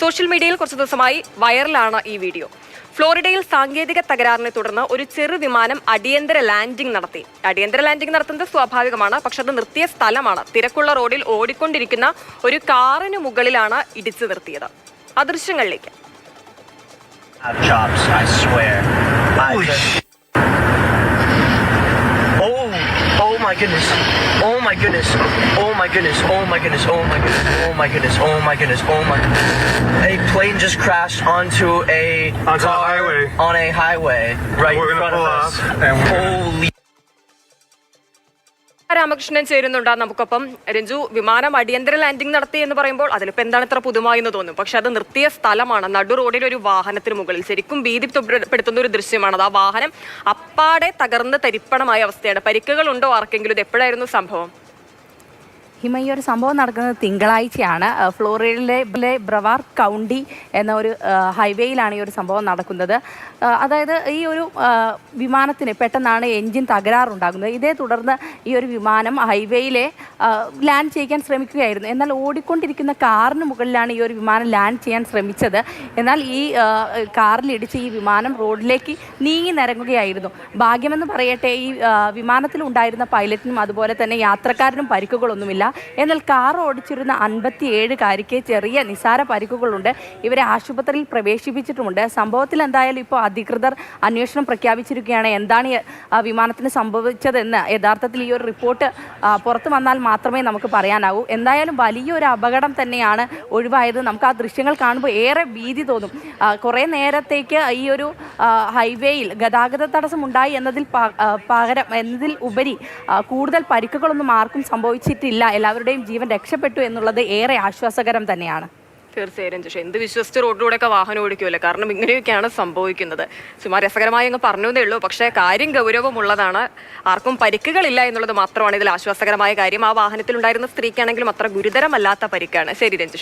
Social മീഡിയയിൽ കുറച്ച് ദിവസമായി വൈറലാണ് ഈ വീഡിയോ. ഫ്ലോറിഡയിൽ സാങ്കേതിക തകരാറിനെ തുടർന്ന് ഒരു ചെറു വിമാനം അടിയന്തര ലാൻഡിംഗ് നടത്തി. അടിയന്തര ലാൻഡിംഗ് നടത്തുന്നത് സ്വാഭാവികമാണ് പക്ഷെ അത് നിർത്തിയ സ്ഥലമാണ്. തിരക്കുള്ള റോഡിൽ ഓടിക്കൊണ്ടിരിക്കുന്ന ഒരു കാറിന് മുകളിലാണ് ഇടിച്ചു നിർത്തിയത്. ആ ദൃശ്യങ്ങളിലേക്ക്. My goodness. Oh my goodness. Oh my goodness. Oh my goodness. Oh my goodness. Oh my goodness. Oh my goodness. Oh my goodness. A plane just crashed onto a Onto a highway. on a highway right We're in front of us. off and we're Holy Ramakrishnan ചേരുന്നുണ്ട് നമുക്കൊപ്പം. രഞ്ജു വിമാനം അടിയന്തര landing നടത്തി എന്ന് പറയുമ്പോൾ അതിലിപ്പോ എന്താണ് ഇത്ര പുതുമായി എന്ന് തോന്നും പക്ഷെ അത് നിർത്തിയ സ്ഥലമാണ്. നടു റോഡിൽ ഒരു വാഹനത്തിന് മുകളിൽ. ശരിക്കും ഭീതി പെടുത്തുന്ന ഒരു ദൃശ്യമാണ് അത് ആ വാഹനം അപ്പാടെ തകർന്ന് തരിപ്പണമായ അവസ്ഥയാണ്. പരിക്കുകൾ ഉണ്ടോ ആർക്കെങ്കിലും? ഇത് എപ്പോഴായിരുന്നു സംഭവം? ഹിമ ഈ ഒരു സംഭവം നടക്കുന്നത് തിങ്കളാഴ്ചയാണ്. ഫ്ലോറിഡയിലെ ബ്രവാർ കൗണ്ടി എന്ന ഒരു ഹൈവേയിലാണ് ഈ ഒരു സംഭവം നടക്കുന്നത്. അതായത് ഈ ഒരു വിമാനത്തിന് പെട്ടെന്നാണ് എൻജിൻ തകരാറുണ്ടാകുന്നത്. ഇതേ തുടർന്ന് ഈ ഒരു വിമാനം ഹൈവേയിലെ ലാൻഡ് ചെയ്യാൻ ശ്രമിക്കുകയായിരുന്നു. എന്നാൽ ഓടിക്കൊണ്ടിരിക്കുന്ന കാറിന് മുകളിലാണ് ഈ ഒരു വിമാനം ലാൻഡ് ചെയ്യാൻ ശ്രമിച്ചത്. എന്നാൽ ഈ കാറിലിടിച്ച് ഈ വിമാനം റോഡിലേക്ക് നീങ്ങി നിരങ്ങുകയായിരുന്നു. ഭാഗ്യമെന്ന് പറയട്ടെ ഈ വിമാനത്തിൽ വിമാനത്തിലുണ്ടായിരുന്ന പൈലറ്റിനും അതുപോലെ തന്നെ യാത്രക്കാരനും പരിക്കുകളൊന്നുമില്ല. എന്നാൽ കാർ ഓടിച്ചിരുന്ന അൻപത്തിയേഴുകാരിക്ക് ചെറിയ നിസാര പരിക്കുകളുണ്ട്. ഇവരെ ആശുപത്രിയിൽ പ്രവേശിപ്പിച്ചിട്ടുമുണ്ട്. സംഭവത്തിൽ എന്തായാലും ഇപ്പോൾ അധികൃതർ അന്വേഷണം പ്രഖ്യാപിച്ചിരിക്കുകയാണ്. എന്താണ് വിമാനത്തിന് സംഭവിച്ചതെന്ന് യഥാർത്ഥത്തിൽ ഈ ഒരു റിപ്പോർട്ട് പുറത്തു വന്നാൽ മാത്രമേ നമുക്ക് പറയാനാവൂ. എന്തായാലും വലിയൊരു അപകടം തന്നെയാണ് ഒഴിവായത്. നമുക്ക് ആ ദൃശ്യങ്ങൾ കാണുമ്പോൾ ഏറെ ഭീതി തോന്നും. കുറേ നേരത്തേക്ക് ഈ ഒരു ഹൈവേയിൽ ഗതാഗത തടസ്സം ഉണ്ടായി എന്നതിൽ പകരം എന്നതിൽ ഉപരി കൂടുതൽ പരിക്കുകളൊന്നും ആർക്കും സംഭവിച്ചിട്ടില്ല. എല്ലാവരുടെയും ജീവൻ രക്ഷപ്പെട്ടു എന്നുള്ളത് ഏറെ ആശ്വാസകരം തന്നെയാണ്. തീർച്ചയായും രഞ്ജുഷ എന്ത് വിശ്വസിച്ച് റോഡിലൂടെ ഒക്കെ വാഹനം ഓടിക്കുമല്ലോ കാരണം ഇങ്ങനെയൊക്കെയാണ് സംഭവിക്കുന്നത്. സുമാർ രസകരമായി അങ്ങ് പറഞ്ഞതേ ഉള്ളൂ. പക്ഷേ കാര്യം ഗൗരവമുള്ളതാണ്. ആർക്കും പരിക്കുകളില്ല എന്നുള്ളത് മാത്രമാണ് ഇതിൽ ആശ്വാസകരമായ കാര്യം. ആ വാഹനത്തിലുണ്ടായിരുന്ന സ്ത്രീക്കാണെങ്കിലും അത്ര ഗുരുതരമല്ലാത്ത പരിക്കാണ്. ശരി രഞ്ജുഷ.